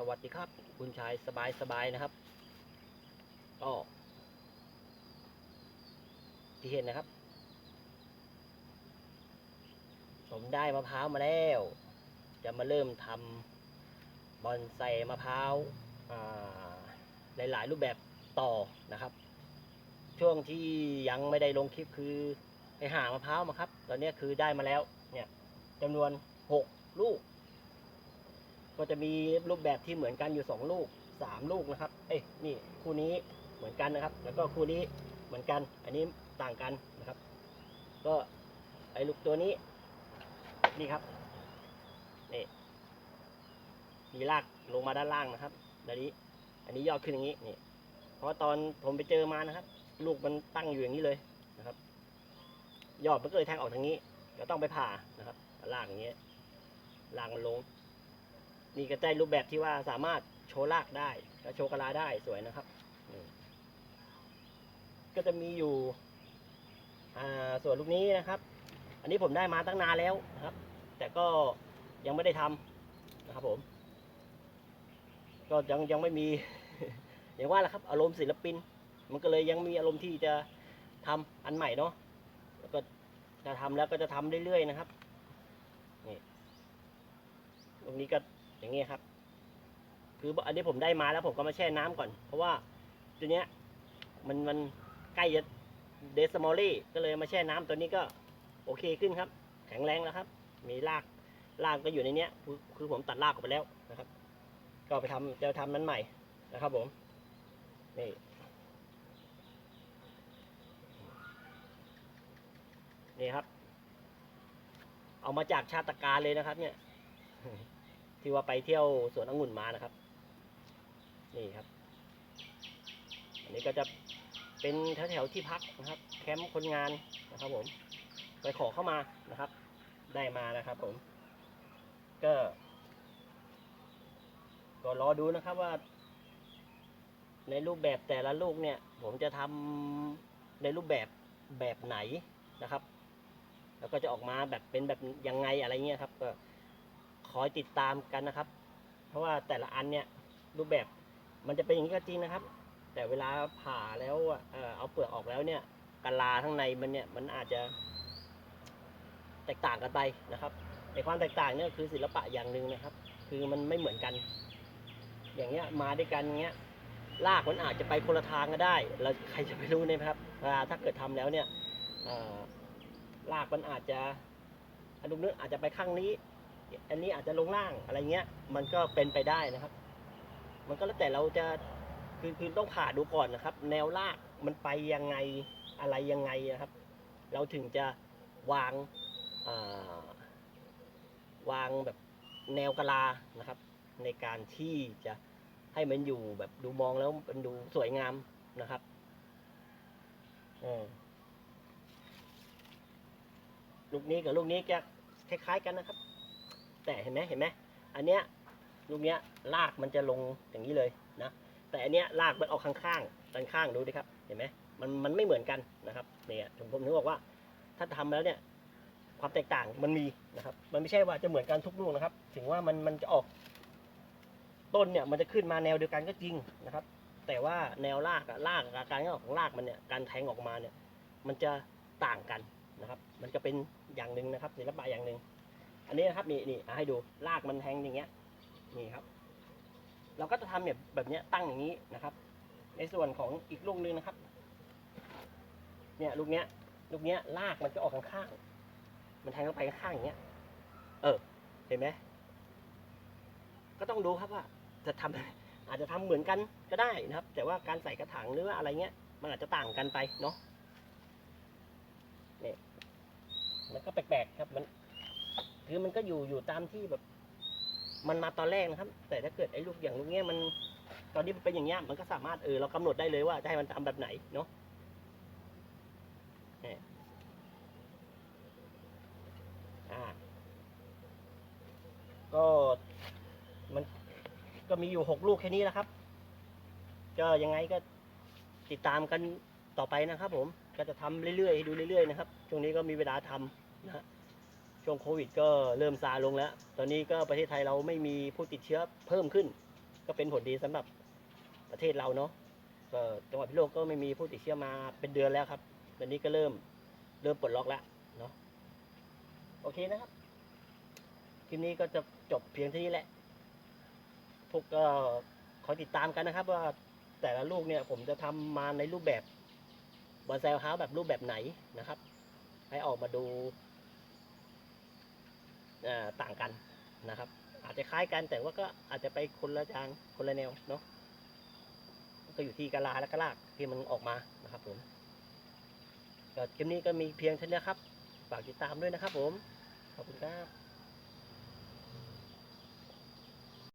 สวัสดีครับ คุณชายสบายสบายนะครับก็ที่เห็นนะครับ ผมได้มะพร้าวมาแล้ว จะมาเริ่มทำบอนไซมะพร้าวาหลาย ๆ รูปแบบต่อนะครับ ช่วงที่ยังไม่ได้ลงคลิปคือไปหามะพร้าวมาครับ ตอนนี้คือได้มาแล้วเนี่ยจำนวนหกลูก ก็จะมีรูปแบบที่เหมือนกันอยู่สองลูกสามลูกนะครับ เอ้ยนี่คู่นี้เหมือนกันนะครับ แล้วก็คู่นี้เหมือนกัน อันนี้ต่างกันนะครับ ก็ไอ้ลูกตัวนี้ นี่ครับนี่มีรากลงมาด้านล่างนะครับอันนี้ อันนี้ยอดขึ้นอย่างนี้นี่เพราะตอนผมไปเจอมานะครับ ลูกมันตั้งอยู่อย่างนี้เลยนะครับ ยอดมันก็เลยแทงออกทางนี้ก็ต้องไปผ่านะครับรากอย่างเงี้ยรากมันลง นี่ก็ได้รูปแบบที่ว่าสามารถโชว์รากได้และโชว์กะลาได้สวยนะครับ ก็จะมีอยู่ส่วนลูกนี้นะครับ อันนี้ผมได้มาตั้งนานแล้วนะครับ แต่ก็ยังไม่ได้ทำนะครับผม ก็ยังยังไม่มี อย่างว่าแหละครับ อารมณ์ศิลปิน มันก็เลยยังมีอารมณ์ที่จะทำอันใหม่เนาะแล้วก็จะทำแล้วก็จะทำเรื่อยๆนะครับนี่ตรงนี้ก็ อย่างนี้ครับ คืออันนี้ผมได้มาแล้วผมก็มาแช่น้ำก่อน เพราะว่าตัวเนี้ย มันมันใกล้จะเดสมอลลี่ก็เลยมาแช่น้ำตัวนี้ก็โอเคขึ้นครับ แข็งแรงแล้วครับ มีรากรากก็อยู่ในเนี้ย คือคือผมตัดรากออกไปแล้วนะครับ ก็ไปทำจะทำนั้นใหม่นะครับ ผมนี่นี่ครับ เอามาจากชาติกาเลยนะครับ เนี่ย ที่ว่าไปเที่ยวสวนองุ่นมานะครับ นี่ครับ อันนี้ก็จะเป็นแถวๆที่พักนะครับ แคมป์คนงานนะครับ ผม ไปขอเข้ามานะครับ ได้มานะครับ ผม ก็ ก็รอดูนะครับว่า ในรูปแบบแต่ละลูกเนี่ย ผมจะทำในรูปแบบแบบไหนนะครับ แล้วก็จะออกมาแบบเป็นแบบยังไงอะไรเงี้ยครับก็ คอยติดตามกันนะครับ เพราะว่าแต่ละอันเนี่ยรูปแบบมันจะเป็นอย่างนี้ก็จริงนะครับ แต่เวลาผ่าแล้วเอาเปลือกออกแล้วเนี่ยกะลาข้างในมันเนี่ยมันอาจจะแตกต่างกันไปนะครับในความแตกต่างเนี่ยคือศิลปะอย่างหนึ่งนะครับ คือมันไม่เหมือนกัน อย่างเงี้ยมาด้วยกันเงี้ยลากมันอาจจะไปคนละทางก็ได้เราใครจะไปรู้เนี่ยครับถ้าเกิดทำแล้วเนี่ยลากมันอาจจะอันนู้นอาจจะไปข้างนี้ อันนี้อาจจะลงล่างอะไรเงี้ย มันก็เป็นไปได้นะครับ มันก็แล้วแต่เราจะคือคือต้องผ่าดูก่อนนะครับ แนวลากมันไปยังไงอะไรยังไงนะครับ เราถึงจะวางาวางแบบแนวกะลานะครับ ในการที่จะให้มันอยู่แบบดูมองแล้วมันดูสวยงามนะครับลูกนี้กับลูกนี้จะคล้ายๆกันนะครับ แต่เห็นไหมเห็นไหมอันเนี้ยลูกเนี้ยรากมันจะลงอย่างนี้เลยนะแต่อันเนี้ยรากมันออกข้างๆด้านข้างดูดิครับเห็นไหมมันมันไม่เหมือนกันนะครับเนี่ยผมผมถึงบอกว่าถ้าทำแล้วเนี่ยความแตกต่างมันมีนะครับ มันไม่ใช่ว่าจะเหมือนกันทุกลูกนะครับ ถึงว่ามันมันจะออก ต้นเนี่ยมันจะขึ้นมาแนวเดียวกันก็จริงนะครับ แต่ว่าแนวรากอะรากอะการออกของรากมันเนี่ยการแทงออกมาเนี่ย มันจะต่างกันนะครับ มันจะเป็นอย่างหนึ่งนะครับศิลปะอย่างหนึ่ง อันนี้นะครับนี่นี่ให้ดูรากมันแทงอย่างเงี้ยนี่ครับ เราก็จะทำแบบแบบเนี้ยตั้งอย่างนี้นะครับ ในส่วนของอีกลูกนึงนะครับ เนี่ยลูกเนี้ยลูกเนี้ยรากมันจะออกข้างๆมันแทงเข้าไปข้างอย่างเงี้ย เออ เห็นไหมก็ต้องดูครับว่า จะทำอาจจะทำเหมือนกันก็ได้นะครับ แต่ว่าการใส่กระถางหรือว่าอะไรเงี้ย มันอาจจะต่างกันไปเนาะเนี่ยมันก็แปลกๆครับมัน คือมันก็อยู่อยู่ตามที่แบบ มันมาตอนแรกนะครับ แต่ถ้าเกิดไอ้ลูกอย่างลูกเนี้ยมัน ตอนนี้มันเป็นอย่างเงี้ยมันก็สามารถเออเรากำหนดได้เลยว่าจะให้มันทำแบบไหนเนาะนี่อ่าก็มันก็มีอยู่หกลูกแค่นี้แหละครับ ก็ยังไงก็ติดตามกันต่อไปนะครับ ผมก็จะทำเรื่อยๆให้ดูเรื่อยๆนะครับช่วงนี้ก็มีเวลาทำนะฮะ ช่วงโควิดก็เริ่มซาลงแล้ว ตอนนี้ก็ประเทศไทยเราไม่มีผู้ติดเชื้อเพิ่มขึ้น ก็เป็นผลดีสำหรับประเทศเราเนาะก็จังหวัดพิโลกก็ไม่มีผู้ติดเชื้อมาเป็นเดือนแล้วครับ ตอนนี้ก็เริ่มเริ่มปลดล็อกแล้วเนาะ โอเคนะครับ คลิปนี้ก็จะจบเพียงเท่านี้แหละ พวกก็ขอติดตามกันนะครับ ว่าแต่ละลูกเนี่ยผมจะทำมาในรูปแบบบอนไซเฮาส์แบบรูปแบบไหนนะครับ ให้ออกมาดู ต่างกันนะครับ อาจจะคล้ายกันแต่ว่าก็อาจจะไปคนละทางคนละแนวเนาะก็อยู่ที่กะลาและกะลากที่มันออกมานะครับผมก็คลิปนี้ก็มีเพียงเท่านี้ครับฝากติดตามด้วยนะครับผมขอบคุณครับ